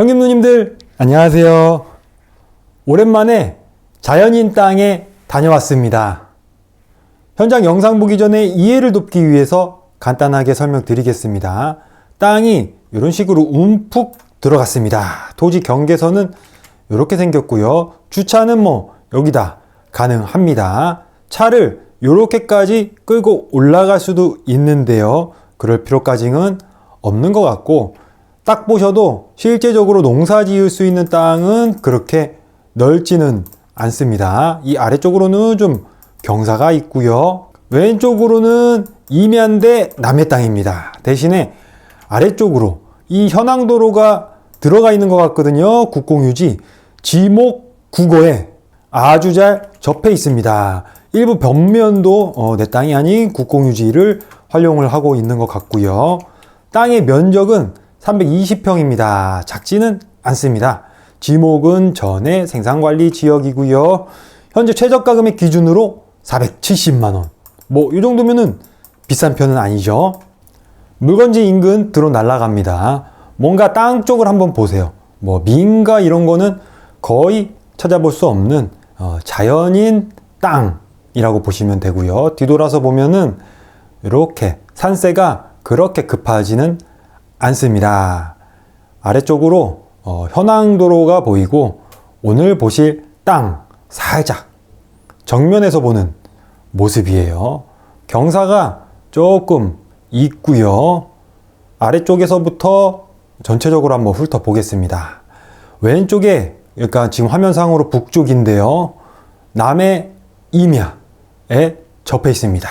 형님 누님들 안녕하세요. 오랜만에 자연인 땅에 다녀왔습니다. 현장 영상 보기 전에 이해를 돕기 위해서 간단하게 설명드리겠습니다. 땅이 이런 식으로 움푹 들어갔습니다. 토지 경계선은 이렇게 생겼고요. 주차는 뭐 여기다 가능합니다. 차를 이렇게까지 끌고 올라갈 수도 있는데요. 그럴 필요까지는 없는 것 같고 딱 보셔도 실제적으로 농사 지을 수 있는 땅은 그렇게 넓지는 않습니다. 이 아래쪽으로는 좀 경사가 있고요. 왼쪽으로는 임야인데 남의 땅입니다. 대신에 아래쪽으로 이 현황도로가 들어가 있는 것 같거든요. 국공유지 지목 국어에 아주 잘 접해 있습니다. 일부 벽면도 어, 내 땅이 아닌 국공유지를 활용을 하고 있는 것 같고요. 땅의 면적은 320평입니다. 작지는 않습니다. 지목은 전의 생산관리 지역이고요. 현재 최저가 금액 기준으로 470만 원. 뭐 이 정도면은 비싼 편은 아니죠. 물건지 인근 드론 날아갑니다. 뭔가 땅 쪽을 한번 보세요. 뭐 민가 이런 거는 거의 찾아볼 수 없는 어, 자연인 땅이라고 보시면 되고요. 뒤돌아서 보면은 이렇게 산세가 그렇게 급하지는 않습니다. 아래쪽으로 어, 현황도로가 보이고 오늘 보실 땅 살짝 정면에서 보는 모습이에요. 경사가 조금 있고요. 아래쪽에서부터 전체적으로 한번 훑어보겠습니다. 왼쪽에 그러니까 지금 화면상으로 북쪽인데요. 남의 임야에 접해 있습니다.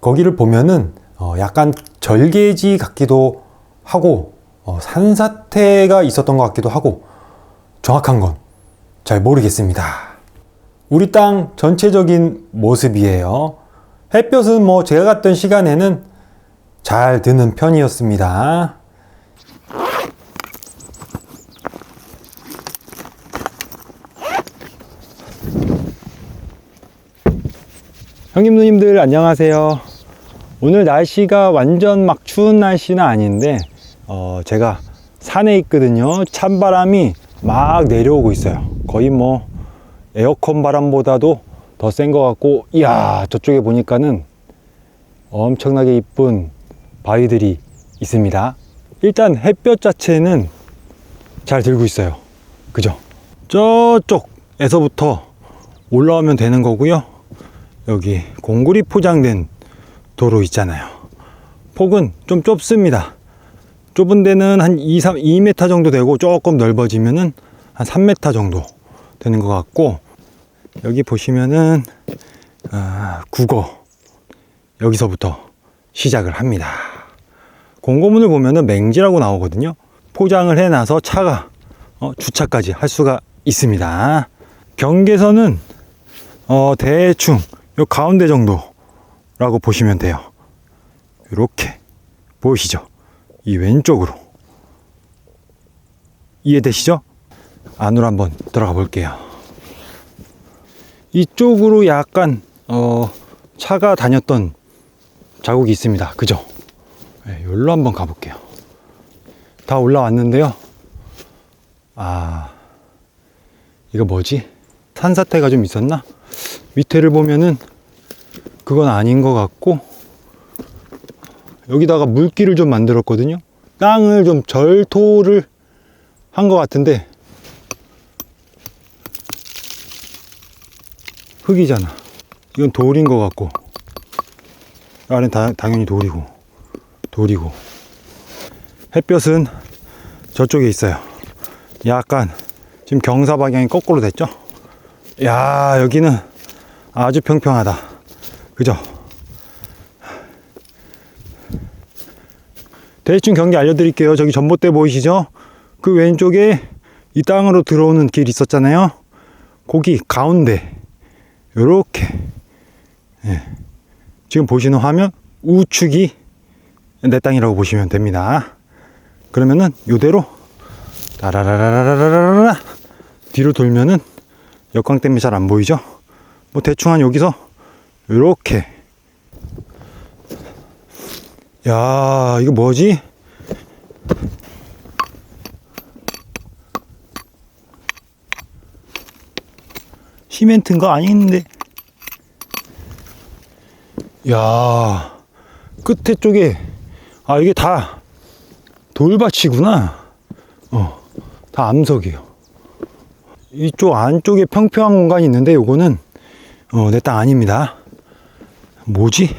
거기를 보면은 어, 약간 절개지 같기도 하고 어, 산사태가 있었던 것 같기도 하고 정확한 건 잘 모르겠습니다. 우리 땅 전체적인 모습이에요. 햇볕은 뭐 제가 갔던 시간에는 잘 드는 편이었습니다. 형님 누님들 안녕하세요. 오늘 날씨가 완전 막 추운 날씨는 아닌데 어, 제가 산에 있거든요. 찬바람이 막 내려오고 있어요. 거의 뭐 에어컨 바람보다도 더 센 것 같고 이야 저쪽에 보니까는 엄청나게 이쁜 바위들이 있습니다. 일단 햇볕 자체는 잘 들고 있어요. 그죠? 저쪽에서부터 올라오면 되는 거고요. 여기 공구리 포장된 도로 있잖아요. 폭은 좀 좁습니다. 좁은 데는 한 2, 3, 2m 정도 되고 조금 넓어지면은 한 3m 정도 되는 것 같고 여기 보시면은 아, 국어 여기서부터 시작을 합니다. 공고문을 보면은 맹지라고 나오거든요. 포장을 해놔서 차가 어, 주차까지 할 수가 있습니다. 경계선은 어, 대충 요 가운데 정도 라고 보시면 돼요. 이렇게 보이시죠? 이 왼쪽으로 이해되시죠? 안으로 한번 들어가 볼게요. 이쪽으로 약간 어, 차가 다녔던 자국이 있습니다. 그죠? 네, 여기로 한번 가볼게요. 다 올라왔는데요. 아, 이거 뭐지? 산사태가 좀 있었나? 밑에를 보면은 그건 아닌 것 같고 여기다가 물길을 좀 만들었거든요. 땅을 좀 절토를 한 것 같은데 흙이잖아. 이건 돌인 것 같고 아래는 다, 당연히 돌이고 돌이고 햇볕은 저쪽에 있어요. 약간 지금 경사 방향이 거꾸로 됐죠? 야 여기는 아주 평평하다. 그죠? 대충 경기 알려드릴게요. 저기 전봇대 보이시죠? 그 왼쪽에 이 땅으로 들어오는 길 있었잖아요. 거기 가운데 요렇게 예. 지금 보시는 화면 우측이 내 땅이라고 보시면 됩니다. 그러면은 요대로 따라라라라라라라 뒤로 돌면은 역광 때문에 잘 안 보이죠? 뭐 대충 한 여기서 이렇게. 야 이거 뭐지? 시멘트인가? 아닌데. 야 끝에 쪽에. 아 이게 다 돌밭이구나. 어다 암석이에요. 이쪽 안쪽에 평평한 공간이 있는데 요거는 어, 내 땅 아닙니다. 뭐지?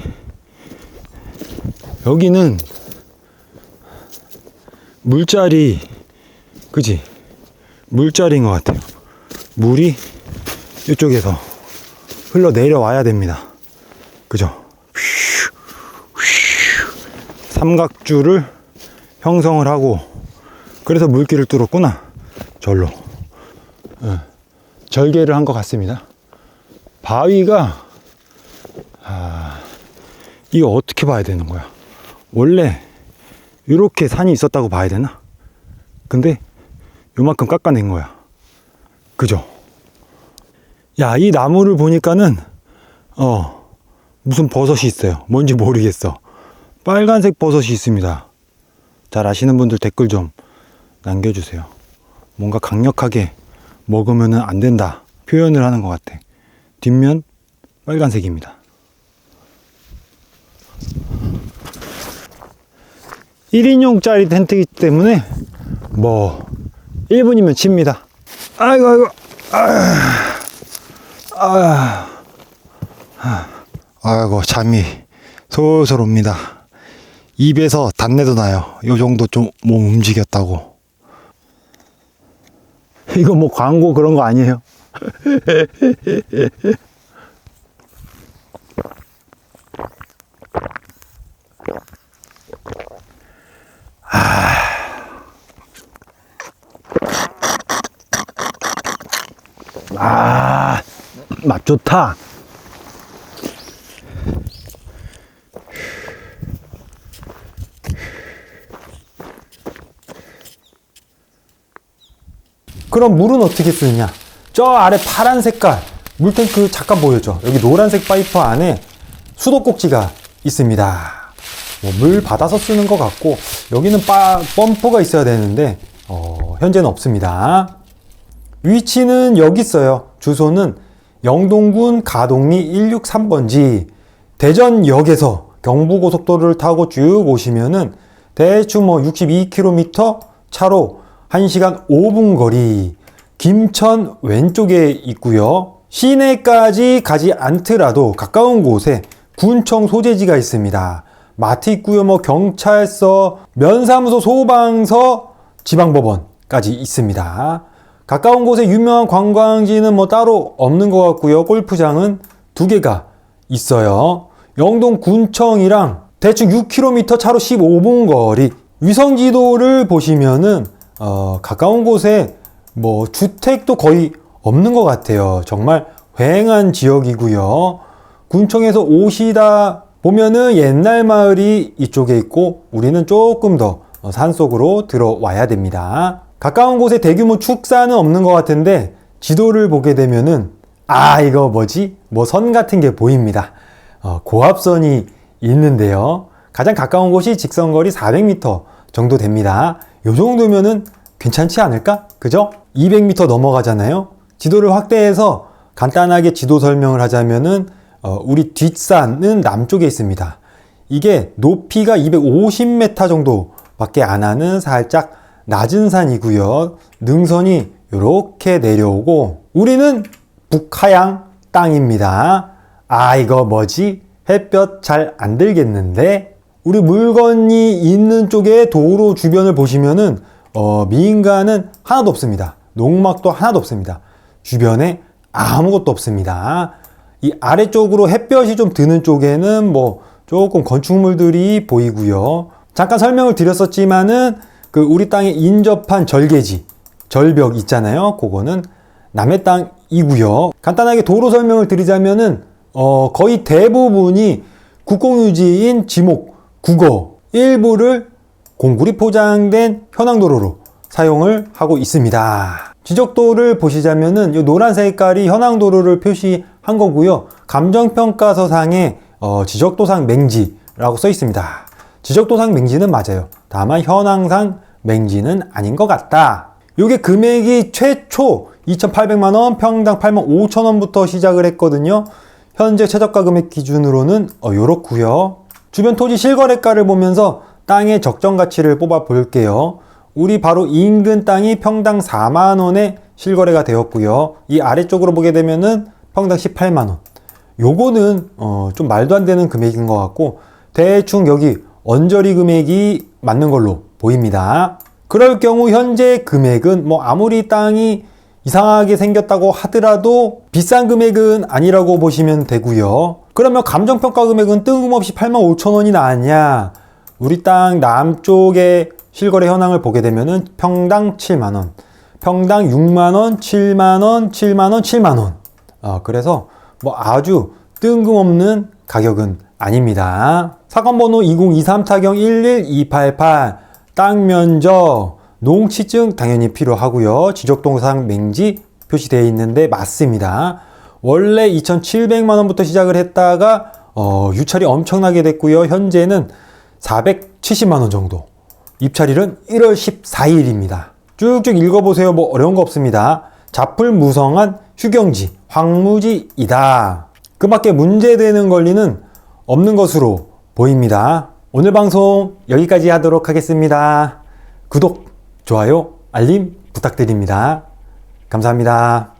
여기는 물자리 그지? 물자리인 것 같아요. 물이 이쪽에서 흘러 내려와야 됩니다. 그죠? 삼각줄을 형성을 하고 그래서 물길을 뚫었구나. 절로. 예, 절개를 한 것 같습니다. 바위가 아, 이거 어떻게 봐야 되는 거야? 원래 이렇게 산이 있었다고 봐야 되나? 근데 요만큼 깎아낸 거야. 그죠? 야, 이 나무를 보니까는 어 무슨 버섯이 있어요. 뭔지 모르겠어. 빨간색 버섯이 있습니다. 잘 아시는 분들 댓글 좀 남겨주세요. 뭔가 강력하게 먹으면 안 된다 표현을 하는 것 같아. 뒷면 빨간색입니다. 1인용짜리 텐트이기 때문에 뭐 1분이면 칩니다. 아이고 아이고 아, 아, 아이고 잠이 솔솔 옵니다. 입에서 단내도 나요. 요 정도 좀 몸 움직였다고. 이거 뭐 광고 그런 거 아니에요? 좋다. 그럼 물은 어떻게 쓰느냐? 저 아래 파란 색깔 물탱크 잠깐 보여줘. 여기 노란색 파이프 안에 수도꼭지가 있습니다. 뭐물 받아서 쓰는 것 같고 여기는 빠, 펌프가 있어야 되는데 어, 현재는 없습니다. 위치는 여기 있어요. 주소는 영동군 가동리 163번지 대전역에서 경부고속도로를 타고 쭉 오시면은 대충 뭐 62km 차로 1시간 5분 거리 김천 왼쪽에 있고요. 시내까지 가지 않더라도 가까운 곳에 군청 소재지가 있습니다. 마트 있고요. 뭐 경찰서, 면사무소, 소방서, 지방법원까지 있습니다. 가까운 곳에 유명한 관광지는 뭐 따로 없는 것 같고요. 골프장은 두 개가 있어요. 영동 군청이랑 대충 6km 차로 15분 거리. 위성 지도를 보시면은 어, 가까운 곳에 뭐 주택도 거의 없는 것 같아요. 정말 휑한 지역이고요. 군청에서 오시다 보면은 옛날 마을이 이쪽에 있고 우리는 조금 더 산속으로 들어와야 됩니다. 가까운 곳에 대규모 축사는 없는 것 같은데 지도를 보게 되면은 아 이거 뭐지? 뭐 선 같은 게 보입니다. 어, 고압선이 있는데요. 가장 가까운 곳이 직선거리 400m 정도 됩니다. 요 정도면은 괜찮지 않을까? 그죠? 200m 넘어가잖아요. 지도를 확대해서 간단하게 지도 설명을 하자면은 어, 우리 뒷산은 남쪽에 있습니다. 이게 높이가 250m 정도밖에 안 하는 살짝 낮은 산이고요. 능선이 이렇게 내려오고 우리는 북하양 땅입니다. 아 이거 뭐지? 햇볕 잘 안 들겠는데 우리 물건이 있는 쪽에 도로 주변을 보시면은 어, 민가는 하나도 없습니다. 농막도 하나도 없습니다. 주변에 아무것도 없습니다. 이 아래쪽으로 햇볕이 좀 드는 쪽에는 뭐 조금 건축물들이 보이고요. 잠깐 설명을 드렸었지만은 그 우리 땅에 인접한 절개지, 절벽 있잖아요. 그거는 남의 땅이고요. 간단하게 도로 설명을 드리자면은 어, 거의 대부분이 국공유지인 지목, 국어 일부를 공구리 포장된 현황도로로 사용을 하고 있습니다. 지적도를 보시자면은 이 노란 색깔이 현황도로를 표시한 거고요. 감정평가서상에 어, 지적도상 맹지라고 써 있습니다. 지적도상 맹지는 맞아요. 다만 현황상 맹지는 아닌 것 같다. 요게 금액이 최초 2,800만 원, 평당 8만 5천 원부터 시작을 했거든요. 현재 최저가 금액 기준으로는 어, 요렇고요. 주변 토지 실거래가를 보면서 땅의 적정 가치를 뽑아 볼게요. 우리 바로 인근 땅이 평당 4만 원에 실거래가 되었고요. 이 아래쪽으로 보게 되면은 평당 18만 원. 요거는 어, 좀 말도 안 되는 금액인 것 같고 대충 여기 언저리 금액이 맞는 걸로 보입니다. 그럴 경우 현재 금액은 뭐 아무리 땅이 이상하게 생겼다고 하더라도 비싼 금액은 아니라고 보시면 되고요. 그러면 감정평가 금액은 뜬금없이 8만 5천 원이 나왔냐? 우리 땅 남쪽의 실거래 현황을 보게 되면은 평당 7만 원, 평당 6만 원, 7만 원, 7만 원, 7만 원. 어, 그래서 뭐 아주 뜬금없는 가격은 아닙니다. 사건 번호 2023 타경 11288 땅 면적 농취증 당연히 필요하고요. 지적동상 맹지 표시되어 있는데 맞습니다. 원래 2,700만 원부터 시작을 했다가 어, 유찰이 엄청나게 됐고요. 현재는 470만 원 정도. 입찰일은 1월 14일입니다. 쭉쭉 읽어보세요. 뭐 어려운 거 없습니다. 자풀무성한 휴경지, 황무지이다. 그 밖에 문제되는 권리는 없는 것으로 보입니다. 오늘 방송 여기까지 하도록 하겠습니다. 구독, 좋아요, 알림 부탁드립니다. 감사합니다.